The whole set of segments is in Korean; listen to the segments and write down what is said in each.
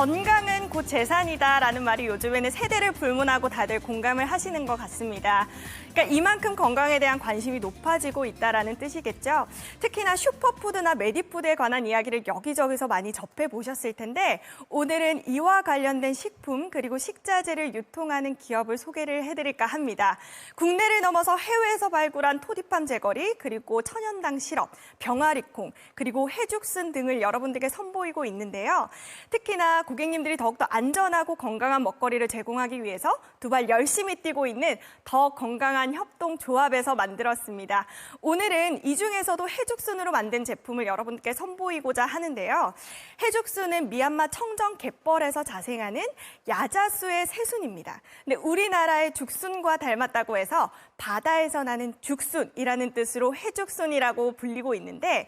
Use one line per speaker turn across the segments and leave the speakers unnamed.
건강은 곧 재산이다라는 말이 요즘에는 세대를 불문하고 다들 공감을 하시는 것 같습니다. 그러니까 이만큼 건강에 대한 관심이 높아지고 있다라는 뜻이겠죠. 특히나 슈퍼푸드나 메디푸드에 관한 이야기를 여기저기서 많이 접해 보셨을 텐데 오늘은 이와 관련된 식품 그리고 식자재를 유통하는 기업을 소개를 해드릴까 합니다. 국내를 넘어서 해외에서 발굴한 토디팜 제거리 그리고 천연당 시럽, 병아리콩 그리고 해죽순 등을 여러분들께 선보이고 있는데요. 특히나 고객님들이 더욱 더 안전하고 건강한 먹거리를 제공하기 위해서 두발 열심히 뛰고 있는 더 건강한 협동 조합에서 만들었습니다. 오늘은 이 중에서도 해죽순으로 만든 제품을 여러분께 선보이고자 하는데요. 해죽순은 미얀마 청정 갯벌에서 자생하는 야자수의 새순입니다. 근데 우리나라의 죽순과 닮았다고 해서 바다에서 나는 죽순이라는 뜻으로 해죽순이라고 불리고 있는데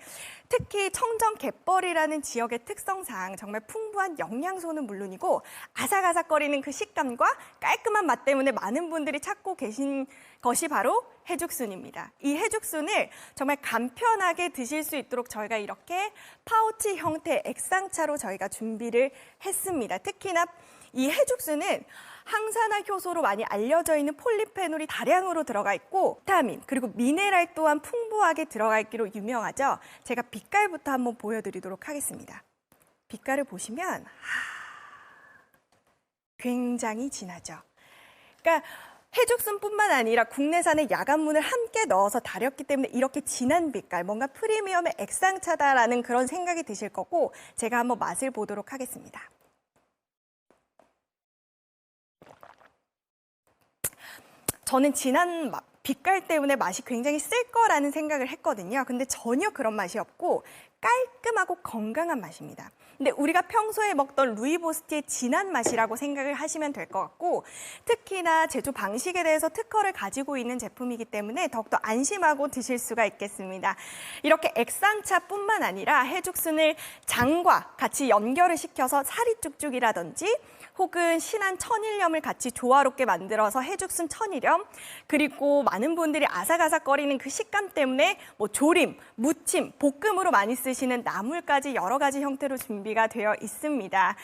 특히 청정 갯벌이라는 지역의 특성상 정말 풍부한 영양소는 물론이고 아삭아삭거리는 그 식감과 깔끔한 맛 때문에 많은 분들이 찾고 계신 것이 바로 해죽순입니다. 이 해죽순을 정말 간편하게 드실 수 있도록 저희가 이렇게 파우치 형태 액상차로 저희가 준비를 했습니다. 특히나 이 해죽순은 항산화 효소로 많이 알려져 있는 폴리페놀이 다량으로 들어가 있고 비타민 그리고 미네랄 또한 풍부하게 들어가 있기로 유명하죠. 제가 빛깔부터 한번 보여드리도록 하겠습니다. 빛깔을 보시면 하, 굉장히 진하죠. 그러니까 해죽순뿐만 아니라 국내산의 야간문을 함께 넣어서 다렸기 때문에 이렇게 진한 빛깔, 뭔가 프리미엄의 액상차다라는 그런 생각이 드실 거고 제가 한번 맛을 보도록 하겠습니다. 저는 진한 맛, 빛깔 때문에 맛이 굉장히 쓸 거라는 생각을 했거든요. 근데 전혀 그런 맛이 없고 깔끔하고 건강한 맛입니다. 근데 우리가 평소에 먹던 루이보스티의 진한 맛이라고 생각을 하시면 될 것 같고 특히나 제조 방식에 대해서 특허를 가지고 있는 제품이기 때문에 더욱더 안심하고 드실 수가 있겠습니다. 이렇게 액상차뿐만 아니라 해죽순을 장과 같이 연결을 시켜서 살이 쭉쭉이라든지 혹은 신한 천일염을 같이 조화롭게 만들어서 해죽순 천일염 그리고 많은 분들이 아삭아삭거리는 그 식감 때문에 뭐 조림, 무침, 볶음으로 많이 쓰 시는 나물까지 여러 가지 형태로 준비가 되어 있습니다.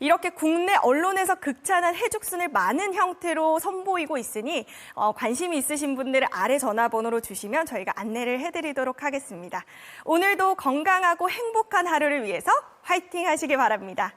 이렇게 국내 언론에서 극찬한 해죽순을 많은 형태로 선보이고 있으니 어, 관심이 있으신 분들은 아래 전화번호로 주시면 저희가 안내를 해드리도록 하겠습니다. 오늘도 건강하고 행복한 하루를 위해서 화이팅 하시기 바랍니다.